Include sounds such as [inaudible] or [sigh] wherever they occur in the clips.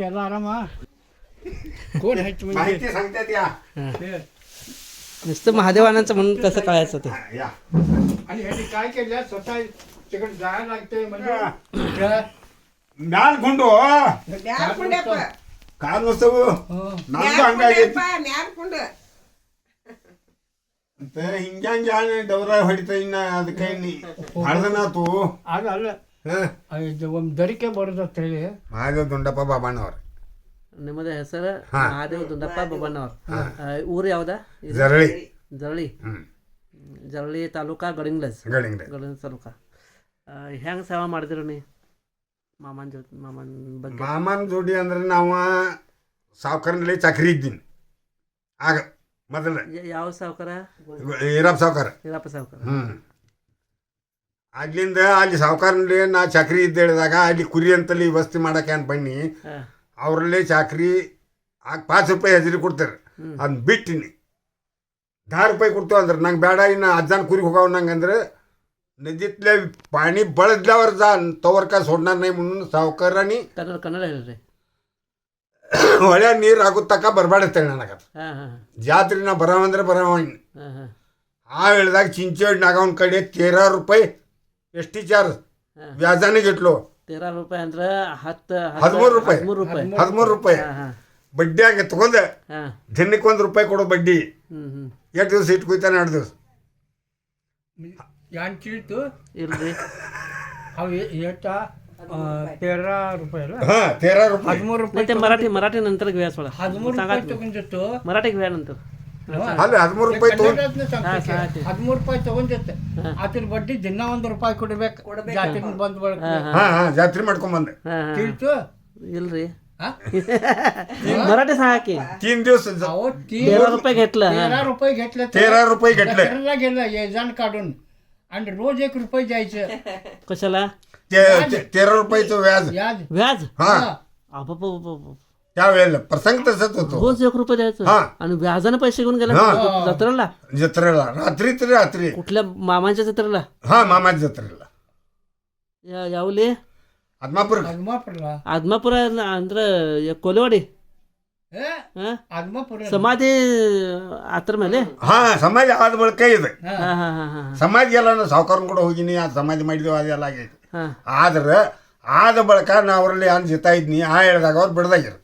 त्याला आरामा कोण आहेत म्हणजे माहिती सांगतात या ते. नुसतं महादेवानांचं म्हणून कसं कळायचं ते आणि ह्यांनी काय केलं स्वतः तिकडे जायला लागते म्हणजे त्या- म्याल गुंडो म्यार कुंड काय नसतं हो. नाच सांगायचे म्यार कुंड तर हिंग्यान जाण डवरा फडित काही नाही हळद ना तू आज आलं ಇದು ಒಂದು ದರಿಕೆ ಬರೋದು ಅಂತ ಹೇಳಿ ಮಾದೇವ್ ದುಂಡಪ್ಪ ಬಾಬಣ್ಣವ್ರು ನಿಮ್ಮದೇ ಹೆಸರು ಮಹಾದೇವ್ ದುಂಡಪ್ಪ ಬೊಬ್ಬಣ್ಣವ್ರು ಊರು ಯಾವ್ದ ಜರಳಿ ಜರಳಿ ಜರಳಿ ತಾಲೂಕಾ ಗಡಿಂಗ್ಲಸ್ ಗಡಿಂಗ್ಲಸ್ ಗಡಿಂಗ್ಲಸ್ ತಾಲೂಕಾ ಹೆಂಗೆ ಸೇವಾ ಮಾಡಿದ್ರು ನೀ ಮಾಮನ್ ಜೊತೆ ಮಾಮನ್ ಬಗ್ಗೆ ಮಾಮನ್ ಜೋಡಿ ಅಂದ್ರೆ ನಾವು ಸಾವ್ಕಾರನಲ್ಲಿ ಚಕ್ರಿ ಇದ್ದೀನಿ ಆಗ ಮೊದಲ ಯಾವ ಸಾವ್ಕಾರ ಈರಪ್ಪ ಸಾವ್ಕಾರ ಈರಪ್ಪ ಸಾವ್ಕಾರ ಹ್ಞೂ ಅಲ್ಲಿಂದ ಅಲ್ಲಿ ಸಾವುಕಾರನಲ್ಲಿ ನಾ ಚಾಕ್ರಿ ಇದ್ದ ಹೇಳಿದಾಗ ಅಲ್ಲಿ ಕುರಿ ಅಂತಲ್ಲಿ ವಸ್ತಿ ಮಾಡಕ್ಕೆ ಬನ್ನಿ ಅವರಲ್ಲಿ ಚಾಕ್ರಿ ಆಗ ಪಾಸ್ ರೂಪಾಯಿ ಹಜರಿ ಕೊಡ್ತಾರೆ ಅದನ್ನ ಬಿಟ್ಟಿನಿ ದಾ ರೂಪಾಯಿ ಕೊಡ್ತೇವೆ ಅಂದ್ರೆ ನಂಗೆ ಬೇಡ ಇನ್ನು ಅಜ್ಜಾನ ಕುರಿಗೆ ಹೋಗವ ನಂಗೆ ಅಂದ್ರೆ ನದಿತ್ಲೆ ಪಾಣಿ ಬಳದ್ಲವ್ರ ತವರ್ಕ ಸೊಡ್ನಾರ ನೈ ಮುನ್ನ ಸಾವುಕಾರನಿ [coughs] ಹೊಳೆ ನೀರು ಆಗೋ ತಕ್ಕ ಬರಬಾಡತ್ತೇಳಿ ನನಗೆ ಜಾತ್ರೆ ನಾ ಬರವಂದ್ರೆ ಬರವ ಆ ಹೇಳಿದಾಗ ಚಿಂಚೋಡಿ ನಾಗವನ ಕಡೆ ತೇರಾರು ರೂಪಾಯಿ ಎಸ್ ಚಾರ್ಜ್ व्याजाने ಗಿಟ್ಲು ರೂಪಾಯಿ ಅಂದ್ರ ಹತ್ತು ಹದಿಮೂರು ರೂಪಾಯಿ ಹದಿಮೂರು ರೂಪಾಯಿ ತಗೊಂಡೆ ದಿನಕ್ಕೆ ಒಂದು ರೂಪಾಯಿ ಕೊಡೋ ಬಡ್ಡಿ ಎಷ್ಟು ದಿವಸ ಇಟ್ಟು ಕುಯ್ತಾನೆ ಎರಡು ದಿವಸ ಯಾನ್ ಇಲ್ರಿ ಅಲ್ಲ तो ರೂಪಾಯಿ मराठी तीन दिवस तेरा रुपये घेतलं तेरा रुपये घेतलं तेरा रुपये घेतलं गेलं येजान काढून आणि रोज एक रुपये जायचं कशाला तेरा रुपये व्याज व्याज व्याज हा त्यावेळेला प्रसंग तसंच होतो रोज एक रुपये द्यायचं हा. आणि व्याजानं पैसे घेऊन गेला जत्रेला जत्रेला रात्री तरी रात्री कुठल्या मामाच्या जत्रेला हा मामाच्या जत्रेला या- यावले आदमापूर आदमापूर पडला आदमापुरा कोलेवाडी समाधी आतर मेले हा समाज आज बळ काही येत समाज गेला ना सावकारांकडे होगी नाही आज समाज माहिती वाजायला लागेल आज र आज बळका नावरले आणि जिता येत नाही हा येळ जागावर बडदा गेला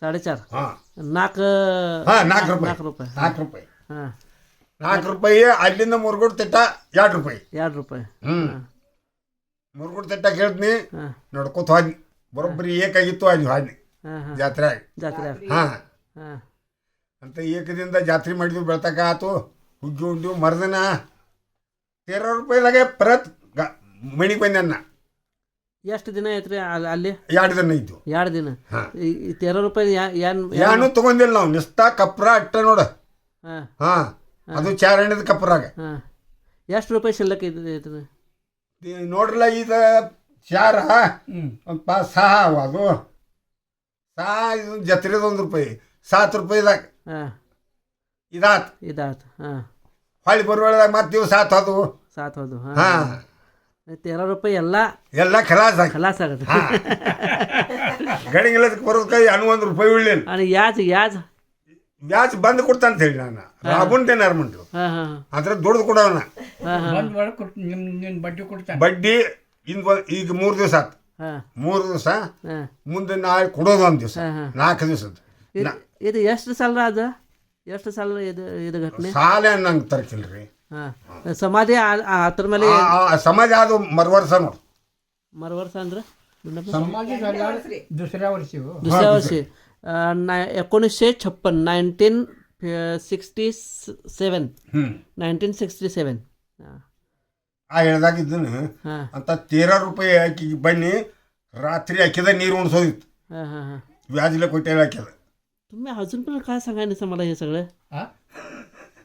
साडेचार नाक नाक रुपये नाक रुपये नाक रुपये आली ना मुरगुड तिटा याड रुपये याड रुपये मुरगुड तिटा खेळत नाही नडको थो आली बरोबर एक आहे तो आली हा जात्रा जात्रा हा आणि एक दिन जात्री म्हटली बळता का तो उजून देऊ मरद ना तेरा रुपये लागे परत मणी पण ಎಷ್ಟು ದಿನ ಐತ್ರಿ ಅಲ್ಲಿ ಎರಡು ದಿನ ಇದ್ವು ಎರಡು ದಿನ ತೇರ ರೂಪಾಯಿ ಯಾ- ಏನು ತಗೊಂಡಿಲ್ಲ ನಾವು ನಿಸ್ತಾ ಕಪ್ರ ಅಟ್ಟ ನೋಡ ಹಾಂ ಹಾ ಅದು ಚಾರಣದ ಕಪ್ರಾಗ ಎಷ್ಟು ರೂಪಾಯಿ ಶಿಲ್ಲಕ್ ಇದು ನೋಡ್ರಲ್ಲ ಇದ ಚಾರ ಒಂದು ಪಾ ಸಹ ಅವ ಅದು ಸಹ ಇದು ಜತ್ರೆದ ಒಂದು ರೂಪಾಯಿ ಸಾತ್ ರೂಪಾಯಿದಾಗ ಹಾಂ ಇದಾತ್ ಇದಾತು ಹಾಂ ಹೊಳ್ಳಿ ಬರುವಾಗ ಮತ್ತೆ ಸಾತ್ ಅದು ಸಾತ್ ಅದು ಹಾ ತೆರ ರೂಪಾಯಿ ಎಲ್ಲ ಎಲ್ಲ ಖಲಾಸ ಆಗಿ ಖಲಾಸ್ ಆಗುತ್ತೆ ಗಡಿಗಿಲ್ಲದಕ್ಕೆ ಬರೋದು ಕೈ ಅನು ಒಂದು ರೂಪಾಯಿ ಉಳ್ಳಿಲ್ಲ ನನಗೆ ಯಾಜ್ ಯಾಜ್ ಯಾಜ್ ಬಂದು ಅಂತ ಹೇಳಿ ನಾನು ರಾಬುಂಟೆ ನಾರ್ಮಂಟು ಅದ್ರ ದುಡ್ದು ಕೊಡೋಣ ಬಡ್ಡಿ ಕೊಡ್ತಾನೆ ಬಡ್ಡಿ ಈಗ ಮೂರು ದಿವಸ ಆತು ಮೂರು ದಿವಸ ಮುಂದೆ ನಾಳೆ ಕೊಡೋದು ಒಂದು ದಿವಸ ನಾಲ್ಕು ದಿವಸ ಇದು ಎಷ್ಟು ಸಲ ಅದು ಎಷ್ಟು ಸಲ ಇದು ಇದು ಘಟನೆ ಸಾಲ ನಂಗೆ ತರ್ಕಿಲ್ರಿ हा समाधी ಅದ್ರ ಮೇಲೆ समाधी दुसऱ्या वर्षी दुसऱ्या वर्षी एकोणीसशे छप्पन nineteen sixty seven nineteen nineteen seven तेरा रुपये ಹೇಳ್ದಾಗಿದ್ದನು ಹಾಂ ಅಂತ ತೇರಾ ರೂಪಾಯಿ ಹಾಕಿ ಬನ್ನಿ ರಾತ್ರಿ व्याजला कुठे तुम्ही अजून पण काय ना मला हे सगळं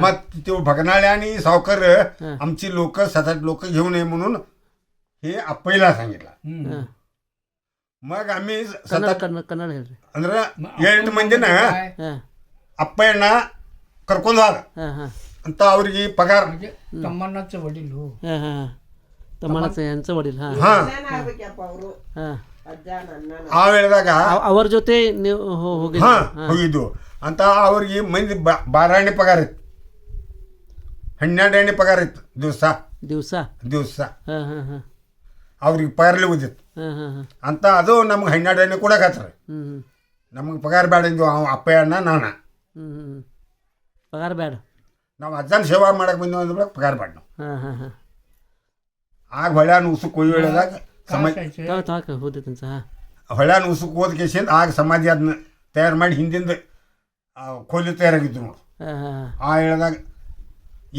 मग तो भगनाळे आणि सावकर आमची लोक सतत लोक घेऊ नये म्हणून हे आपला सांगितलं मग आम्ही एल्ट म्हणजे ना अप्पयण्णा झाला तो आवरी पगार म्हणजे वडील हो बाराणे यांचं वडील ಹನ್ನೆರಡು ಎಣ್ಣೆ ಪಗಾರ ಇತ್ತು ದಿವಸ ದಿವಸ ದಿವಸ ಹಾಂ ಹಾಂ ಅವ್ರಿಗೆ ಪಗಾರ್ಲಿ ಉದಿತ್ತು ಹಾಂ ಹಾಂ ಅಂತ ಅದು ನಮ್ಗೆ ಹನ್ನೆರಡು ಎಣ್ಣೆ ಕೊಡಕತ್ತಾರೆ ಹ್ಞೂ ಹ್ಞೂ ನಮಗೆ ಪಗಾರ ಬೇಡ ಇದ್ವು ಅವ ಅಪ್ಪ ಅಣ್ಣ ನಾನ ಪಗಾರ ಬೇಡ ನಾವು ಅಜ್ಜನ ಸೇವಾ ಮಾಡಕ್ಕೆ ಬಂದ್ವಿ ಅಂದ್ರೆ ಪಗಾರ ಬೇಡ ನಾವು ಹಾಂ ಹಾಂ ಆಗ ಹೊಳ್ಯಾನ ಉಸು ಕೊಯ್ಯಿ ಹೇಳಿದಾಗ ಸಮಾಜ ತಾವು ಹೊಳ್ಯಾನ ಉಸು ಹೋದ ಕೇಸಿಂದ ಆಗ ಸಮಾಧಿ ಅದನ್ನ ತಯಾರು ಮಾಡಿ ಹಿಂದಿಂದ ಆ, ಕೋಲು ತಯಾರಾಗಿದ್ದು ನೋಡು ಹಾಂ ಆ ಹೇಳಿದಾಗ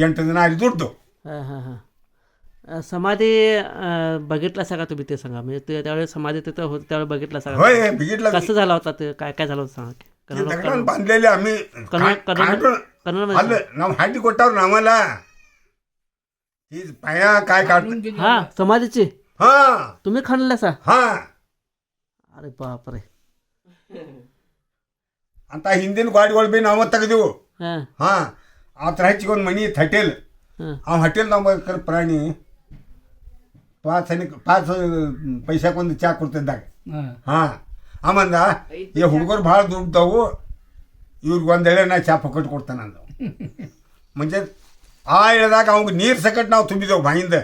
ಎಂಟು ಜನ ಅಲ್ಲಿ ದುಡ್ಡು हां हां हां समाधी बघितला बघितलासा तुम्ही ते सांगा म्हणजे ते त्यावेळेस समाधी तिथं होती त्यावेळेस बघितला सगळं होय बघितलं कसं झाला होता ते काय काय झालं होतं सांगा ते बांधलेले आम्ही कन्नड खा- कन्नड खांडून- कन्नडमध्ये म्हणजे- आलं नाव हाटी कोटावर आम्हाला ही पाया काय काढ हा समाधीची हा तुम्ही खणलासा हा अरे बाप रे आता हिंदीन गोड गोड बी नाव तक देऊ हा हा ಆ ಥರ ಹಚ್ಚಿಗೊಂದು ಮನಿ ಹಟೇಲ್ ಆ ಹಟೇಲ್ ಬೇಕಾದ್ರೆ ಪ್ರಾಣಿ ಪಾಸ್ ಪಾಸ್ ಪೈಸಾಕೊಂದು ಚಾ ಕೊಡ್ತಿದ್ದಾಗ ಹಾಂ ಆಮಂದ ಈ ಹುಡುಗರು ಭಾಳ ದುಡ್ಡವು ಇವ್ರಿಗೆ ಒಂದು ನಾ ಚಾ ಪೊಕ್ಕಟ್ಟು ಕೊಡ್ತಾನೆ ಅಂದ [laughs] ಮುಂಚೆ ಆ ಹೇಳಿದಾಗ ಅವ್ಗೆ ನೀರು ಸಕಟ್ ನಾವು ತುಂಬಿದೆವು ಬಾಯಿಂದ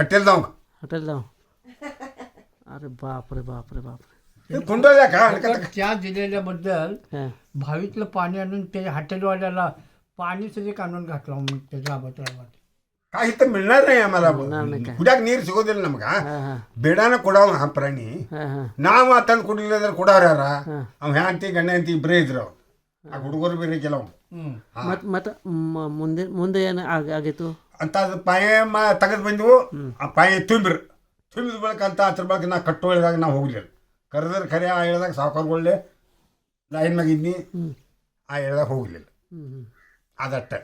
ಹಟೇಲ್ದವಂಗೆ ಹಟೇಲ್ದವ ಅರೆ ಬಾಪ್ರೆ ಬಾಪ್ರೆ ಬಾಪ್ರೆ कुंडल्या का हरकत त्या दिलेल्याबद्दल भावीतलं पाणी आणून ते हॉटेलवाल्याला पाणी सगळे काढून घातला मग त्याच्या आबात काही तर मिळणार ನೀರು ಸಿಗೋದಿಲ್ಲ ನಮಗ ಬೇಡನ ಕೊಡವ ಆ ಪ್ರಾಣಿ ನಾವು ಆತನ ಕುಡಿಲಿಲ್ಲ ಅಂದ್ರೆ ಕೊಡೋರ ಅವ್ ಹ್ಯಾಂತಿ ಗಣ್ಣ ಅಂತ ಇಬ್ಬರೇ ಇದ್ರು ಆ ಹುಡುಗರು ಬೇರೆ ಕೆಲವು ಮತ್ ಮತ್ತ ಮುಂದೆ ಮುಂದೆ ಏನು ಆಗಿತ್ತು ಅಂತ ಅದು ಪಾಯ ತೆಗೆದು ಬಂದವು ಆ ಪಾಯ ತುಂಬಿರು ತುಂಬಿದ ಬಳಕ ಅಂತ ಅದ್ರ ಬಳಕ ನಾ ಕಟ್ಟೋಳಿದಾಗ ನಾವು ಹೋಗ್ಲಿಲ್ಲ खरं तर खऱ्या आयळदाक सावकार बोलले लाईन मागितली आयळदाक होगलेलं आदाट्ट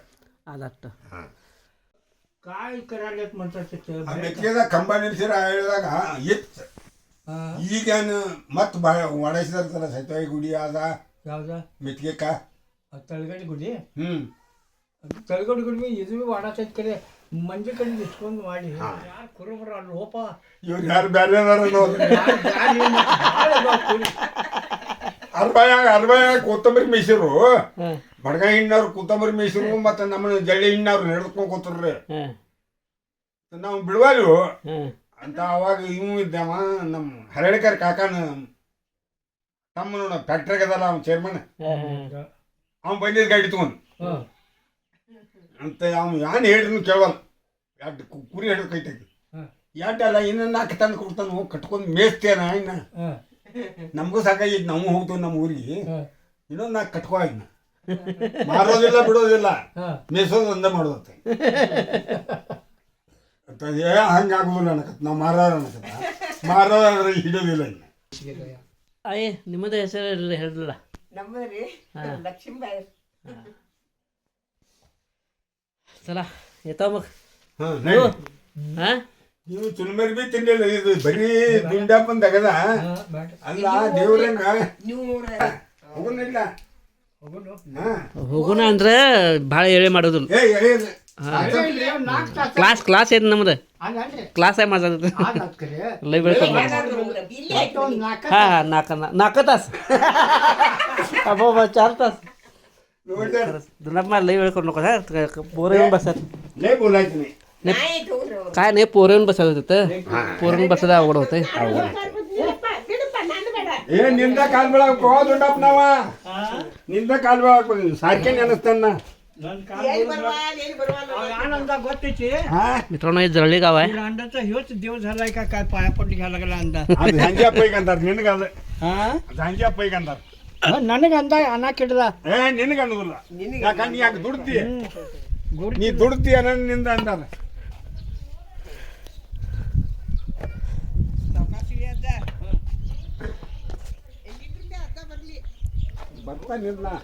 काय करायला म्हणतात त्याच्यावर? मत बा वाढायची तर त्याला गुडी आजा का तळगडी गुडी हम्म. तळगडी मी ಮಂಜು ಕಣ್ಣು ಇಟ್ಕೊಂಡು ಮಾಡಿ ಕುರುಬರ ಲೋಪ ಇವ್ರು ಯಾರು ಕೊತ್ತಂಬರಿ ಮೈಸೂರು ಬಡಗ ಹಿಂಡವ್ರು ಕೊತ್ತಂಬರಿ ಮೈಸೂರು ಮತ್ತೆ ನಮ್ಮ ಜಳ್ಳಿ ಹಿಂಡವ್ರು ಹಿಡಿದ್ಕೊಂಡು ಕೂತ್ರಿ ನಾವು ಬಿಡುವಲ್ವು ಅಂತ ಅವಾಗ ಇವ್ ಇದ್ದಾವ ನಮ್ಮ ಹರಳಿಕರ್ ಕಾಕಾನ ತಮ್ಮ ನೋಡ ಫ್ಯಾಕ್ಟ್ರಿಗೆ ಅದಲ್ಲ ಅವ್ನ ಚೇರ್ಮನ್ ಅವ್ನು ಬಂದಿದ್ದ ಗಾಡಿ ತಗೊಂಡು ಅಂತ ಅವ್ನು ಯಾನ್ ಹೇಳಿದ್ರು ಕೇಳಲ್ಲ ಎರಡು ಕುರಿ ಹಿಡಿದು ಕೈ ತೆಗಿ ಎರಡಲ್ಲ ಇನ್ನ ನಾಲ್ಕು ತಂದು ಕೊಡ್ತಾನು ಕಟ್ಕೊಂಡು ಮೇಸ್ತೇನ ಇನ್ನ ನಮಗೂ ಸಾಕಾಗಿದ್ದು ನಾವು ಹೋಗ್ತೀವಿ ನಮ್ಮ ಊರಿಗೆ ಇನ್ನೊಂದು ನಾಲ್ಕು ಕಟ್ಕೋ ಇನ್ನ ಮಾರೋದಿಲ್ಲ ಬಿಡೋದಿಲ್ಲ ಮೇಸೋದು ಒಂದೇ ಮಾಡೋದತ್ತೆ ಏ ಹಂಗೆ ಆಗೋದಿಲ್ಲ ಅನ್ಕತ್ ನಾವು ಮಾರಾರ ಅನ್ಕತ್ತ ಮಾರಾರ ಹಿಡೋದಿಲ್ಲ ಇನ್ನ ಅಯ್ಯ ನಿಮ್ಮದೇ ಹೆಸರು ಹೇಳಿಲ್ಲ ನಮ್ಮದ್ರಿ ಲಕ್ಷ್ಮೀಬಾಯಿ ಸಲ ಎತ್ತ ಹಾ ನೀವು ಚುಲ್ಮರಿ ಬಿ ತಿನ್ಲಿಲ್ಲ ಇದು ಬರೀ ದುಂಡಪ್ಪನ ತಗದ ಅಲ್ಲ ದೇವ್ರಂಗ ಹೋಗಲಿಲ್ಲ ಹೋಗೋಣ ಅಂದ್ರೆ ಭಾಳ ಎಳೆ ಮಾಡೋದಿಲ್ಲ ಕ್ಲಾಸ್ ಕ್ಲಾಸ್ ಏನು ನಮ್ದು ಕ್ಲಾಸ್ आहे माझा लय वेळ हा हा नाका नाका तास बाबा चार तास दुनाप मला लय वेळ करू नका नाही काय नाही पोरण बसत होतं पोरण बसायला आवड होतं हे निंदा कालबळा कोवा धोंडाप नावा निंदा कालबळा सारखे ज्ञान असताना आनंदा गोत्याचे हा मित्रांनो हे जळले गाव आहे अंडाचा ह्योच देव झालाय का काय पाया पडली घ्यायला गेला अंडा झांजी पै गंधार निन घाल झांजी पै गंधार नन गंधाय अना किडदा ए निन गंधुला ಯಾಕಂದ್ರೆ ಯಾಕೆ दुडती ನೀ दुडती ಅನ್ನೋ निंदा ಅಂದಾರ 半年拉。